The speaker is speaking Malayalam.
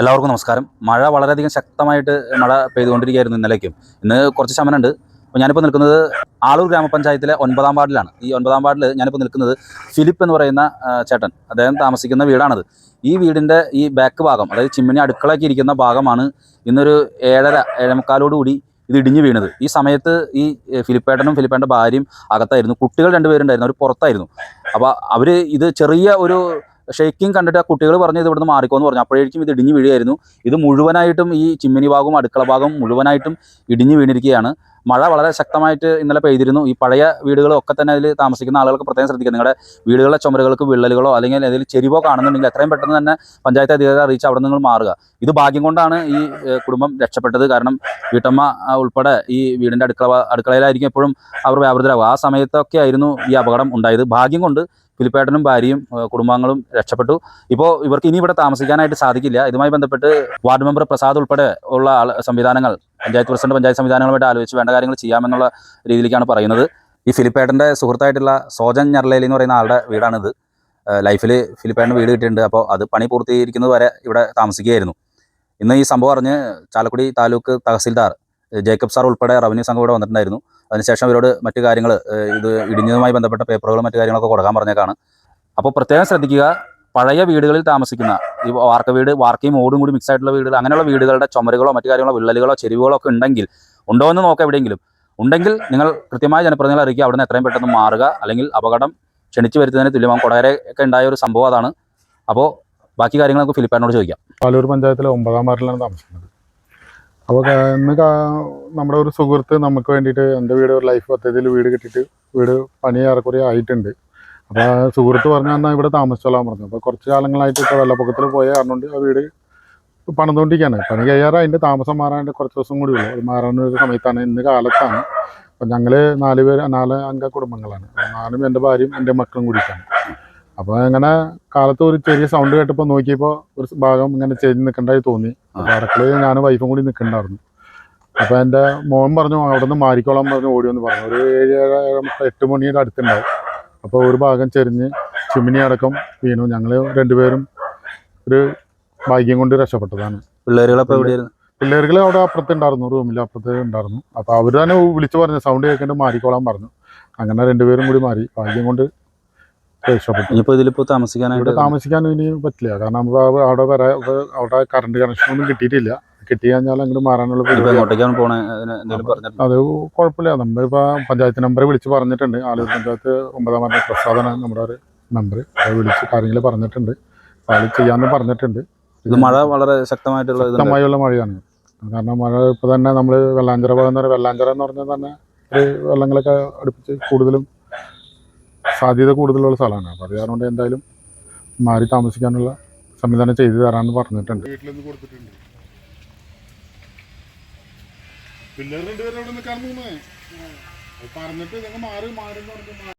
എല്ലാവർക്കും നമസ്കാരം. മഴ വളരെയധികം ശക്തമായിട്ട് മഴ പെയ്തുകൊണ്ടിരിക്കുകയായിരുന്നു ഇന്നലേക്കും ഇന്ന് കുറച്ച് ശമനമുണ്ട്. അപ്പോൾ ഞാനിപ്പോൾ നിൽക്കുന്നത് ആളൂർ ഗ്രാമപഞ്ചായത്തിലെ ഒൻപതാം വാർഡിലാണ്. ഈ ഒൻപതാം വാർഡിൽ ഞാനിപ്പോൾ നിൽക്കുന്നത് ഫിലിപ്പ് എന്ന് പറയുന്ന ചേട്ടൻ. അദ്ദേഹം താമസിക്കുന്ന വീടാണത്. ഈ വീടിന്റെ ഈ ബാക്ക് ഭാഗം അതായത് ചിമ്മിനി അടുക്കളയ്ക്ക് ഇരിക്കുന്ന ഭാഗമാണ് ഇന്നൊരു ഏഴര ഏഴേമുക്കാലോടുകൂടി ഇത് ഇടിഞ്ഞു വീണത്. ഈ സമയത്ത് ഈ ഫിലിപ്പേട്ടനും ഫിലിപ്പേട്ടന്റെ ഭാര്യയും അകത്തായിരുന്നു. കുട്ടികൾ രണ്ടുപേരുണ്ടായിരുന്നു. അവർ പുറത്തായിരുന്നു. അപ്പോൾ അവർ ഇത് ചെറിയ ഒരു ഷെയ്ക്കിങ് കണ്ടിട്ട് ആ കുട്ടികൾ പറഞ്ഞു ഇത് ഇവിടുന്ന് മാറിക്കോന്ന് പറഞ്ഞു. അപ്പോഴേക്കും ഇത് ഇടിഞ്ഞു വീഴുകയായിരുന്നു. ഇത് മുഴുവനായിട്ടും ഈ ചിമ്മിനി ഭാഗവും അടുക്കള ഭാഗവും മുഴുവനായിട്ടും ഇടിഞ്ഞു വീണിരിക്കുകയാണ്. മഴ വളരെ ശക്തമായിട്ട് ഇന്നലെ പെയ്തിരുന്നു. ഈ പഴയ വീടുകളൊക്കെ തന്നെ അതിൽ താമസിക്കുന്ന ആളുകൾക്ക് പ്രത്യേകം ശ്രദ്ധിക്കുക. നിങ്ങളുടെ വീടുകളിലെ ചുമരുകൾക്ക് വിള്ളലുകളോ അല്ലെങ്കിൽ അതിൽ ചെരിവോ കാണുന്നുണ്ടെങ്കിൽ എത്രയും പെട്ടെന്ന് തന്നെ പഞ്ചായത്ത് അധികൃതരെ അറിയിച്ച് അവിടെ നിങ്ങൾ മാറുക. ഇത് ഭാഗ്യം കൊണ്ടാണ് ഈ കുടുംബം രക്ഷപ്പെട്ടത്. കാരണം വീട്ടമ്മ ഉൾപ്പെടെ ഈ വീടിന്റെ അടുക്കള അടുക്കളയിലായിരിക്കും എപ്പോഴും അവർ വ്യാപൃതരാകുക ആ സമയത്തൊക്കെ ആയിരുന്നു ഈ അപകടം ഉണ്ടായത്. ഭാഗ്യം കൊണ്ട് ഫിലിപ്പേട്ടനും ഭാര്യയും കുടുംബാംഗങ്ങളും രക്ഷപ്പെട്ടു. ഇപ്പോൾ ഇവർക്ക് ഇനി ഇവിടെ താമസിക്കാനായിട്ട് സാധിക്കില്ല. ഇതുമായി ബന്ധപ്പെട്ട് വാർഡ് മെമ്പർ പ്രസാദ് ഉൾപ്പെടെ ഉള്ള സംവിധാനങ്ങൾ പഞ്ചായത്ത് പ്രസിഡന്റ് പഞ്ചായത്ത് സംവിധാനങ്ങളുമായിട്ട് ആലോചിച്ച് വേണ്ട കാര്യങ്ങൾ ചെയ്യാമെന്നുള്ള രീതിയിലേക്കാണ് പറയുന്നത്. ഈ ഫിലിപ്പേട്ടന്റെ സുഹൃത്തായിട്ടുള്ള സോജൻ ഞർലേലി എന്ന് പറയുന്ന ആളുടെ വീടാണിത്. ലൈഫിൽ ഫിലിപ്പേട്ടന്റെ വീട് കിട്ടിയിട്ടുണ്ട്. അപ്പോൾ അത് പണി പൂർത്തീകരിക്കുന്നത് വരെ ഇവിടെ താമസിക്കുകയായിരുന്നു. ഇന്ന് ഈ സംഭവം അറിഞ്ഞ് ചാലക്കുടി താലൂക്ക് തഹസിൽദാർ ജേക്കബ് സാർ ഉൾപ്പെടെ റവന്യൂ സംഘം ഇവിടെ വന്നിട്ടുണ്ടായിരുന്നു. അതിനുശേഷം ഇവരോട് മറ്റു കാര്യങ്ങൾ ഇത് ഇടിഞ്ഞതുമായി ബന്ധപ്പെട്ട പേപ്പറുകളും മറ്റു കാര്യങ്ങളൊക്കെ കൊടുക്കാൻ പറഞ്ഞേക്കാണ്. അപ്പോൾ പ്രത്യേകം ശ്രദ്ധിക്കുക പഴയ വീടുകളിൽ താമസിക്കുന്ന ഈ വാർക്ക വീട് വാർക്കയും ഓടും കൂടി മിക്സ് ആയിട്ടുള്ള വീടുകൾ അങ്ങനെയുള്ള വീടുകളുടെ ചുമരുകളോ മറ്റു കാര്യങ്ങളോ വിള്ളലുകളോ ചെരിവുകളോ ഒക്കെ ഉണ്ടെങ്കിൽ ഉണ്ടോ എന്ന് നോക്കാം എവിടെയെങ്കിലും. ഉണ്ടെങ്കിൽ നിങ്ങൾ കൃത്യമായ ജനപ്രതിനിധികളെ അറിയിക്കുക അവിടെ നിന്ന് എത്രയും പെട്ടെന്ന് മാറുക അല്ലെങ്കിൽ അപകടം ക്ഷണിച്ചു വരുത്തുന്നതിന് തുല്യമാണ് കൊടകര ഒക്കെ ഉണ്ടായ ഒരു സംഭവം അതാണ്. അപ്പോൾ ബാക്കി കാര്യങ്ങൾ ഫിലിപ്പാനോട് ചോദിക്കാം. പാലൂർ പഞ്ചായത്തിലെ ഒമ്പതാം വാർഡിലാണ് താമസിക്കുന്നത്. അപ്പോൾ ഇന്ന് നമ്മുടെ ഒരു സുഹൃത്ത് നമുക്ക് വേണ്ടിയിട്ട് എന്റെ വീട് ഒരു ലൈഫ് പദ്ധതിയിൽ വീട് കിട്ടിയിട്ട് വീട് പണി ഏറെക്കുറെ ആയിട്ടുണ്ട്. അപ്പോൾ ആ സുഹൃത്ത് പറഞ്ഞു എന്നാൽ ഇവിടെ താമസിച്ചോളാൻ പറഞ്ഞു. അപ്പോൾ കുറച്ച് കാലങ്ങളായിട്ട് ഇപ്പോൾ വെള്ളപ്പൊക്കത്തിൽ പോയ കാരണം ആ വീട് പണിതുകൊണ്ടിരിക്കുകയാണ് പണി കഴിയാറ് അതിന്റെ താമസം മാറാണ്ട് കുറച്ച് ദിവസം കൂടി ഉള്ളൂ. അത് മാറാൻ ഒരു സമയത്താണ്. ഇന്ന് കാലത്താണ്. അപ്പം ഞങ്ങൾ നാല് പേര് നാല് അംഗ കുടുംബങ്ങളാണ്. നാലും എന്റെ ഭാര്യയും എന്റെ മക്കളും കൂടിയിട്ടാണ്. അപ്പോൾ അങ്ങനെ കാലത്ത് ഒരു ചെറിയ സൗണ്ട് കേട്ടപ്പോൾ നോക്കിയപ്പോൾ ഒരു ഭാഗം ഇങ്ങനെ ചെരിഞ്ഞ് നിൽക്കണ്ടായി തോന്നി. അടുക്കളയിൽ ഞാനും വൈഫും കൂടി നിൽക്കണ്ടായിരുന്നു അപ്പോൾ എന്റെ മോൻ പറഞ്ഞു അവിടെ നിന്ന് മാറിക്കോളാൻ പറഞ്ഞു ഓടി എന്ന് പറഞ്ഞു. ഒരു ഏഴ് എട്ട് മണിയുടെ അടുത്തുണ്ടാവും. അപ്പോൾ ഒരു ഭാഗം ചെരിഞ്ഞ് ചിമ്മിനി അടക്കം വീണു. ഞങ്ങൾ രണ്ടുപേരും ഒരു ഭാഗ്യം കൊണ്ട് രക്ഷപ്പെട്ടതാണ്. എവിടെയായിരുന്നു? പിള്ളേരുകൾ അവിടെ അപ്പുറത്തുണ്ടായിരുന്നു റൂമിൽ അപ്പുറത്ത് ഉണ്ടായിരുന്നു. അപ്പോൾ അവർ തന്നെ വിളിച്ചു പറഞ്ഞു സൗണ്ട് കേൾക്കേണ്ട മാറിക്കോളാൻ പറഞ്ഞു. അങ്ങനെ രണ്ടുപേരും കൂടി മാറി. ഭാഗ്യം കൊണ്ട് ഇനിയിപ്പോൾ ഇതിലിപ്പോൾ താമസിക്കാനായിട്ട് താമസിക്കാൻ ഇനി പറ്റില്ല. കാരണം നമുക്ക് അവ- അവിടെ വരെ അവിടെ കറണ്ട് കണക്ഷൻ ഒന്നും കിട്ടിയിട്ടില്ല. കിട്ടി കഴിഞ്ഞാൽ അങ്ങോട്ട് മാറാനുള്ള അത് കുഴപ്പമില്ല. നമ്മളിപ്പോൾ പഞ്ചായത്ത് നമ്പർ വിളിച്ച് പറഞ്ഞിട്ടുണ്ട്. ആലൂർ പഞ്ചായത്ത് ഒമ്പതാം വാർഡ് പ്രസാദനാണ് നമ്മുടെ ഒരു നമ്പർ അത് വിളിച്ച് കാര്യങ്ങൾ പറഞ്ഞിട്ടുണ്ട്. അത് ചെയ്യാമെന്ന് പറഞ്ഞിട്ടുണ്ട്. ഇത് മഴ വളരെ ശക്തമായിട്ടുള്ള ശക്തമായുള്ള മഴയാണ്. കാരണം മഴ ഇപ്പോൾ തന്നെ നമ്മൾ വെള്ളാഞ്ചിറ പറയുന്നത് വെള്ളാഞ്ചിറ എന്ന് പറഞ്ഞാൽ തന്നെ വെള്ളങ്ങളൊക്കെ അടുപ്പിച്ച് കൂടുതലും സാധ്യത കൂടുതലുള്ള സ്ഥലമാണ്. അപ്പോൾ അത് കാരണം എന്തായാലും മാറി താമസിക്കാനുള്ള സംവിധാനം ചെയ്തു തരാമെന്ന് പറഞ്ഞിട്ടുണ്ട്. പിള്ളേർ രണ്ടുപേരും അവിടെ നിൽക്കാൻ പറഞ്ഞിട്ട് ഞങ്ങൾ മാറി മാറി.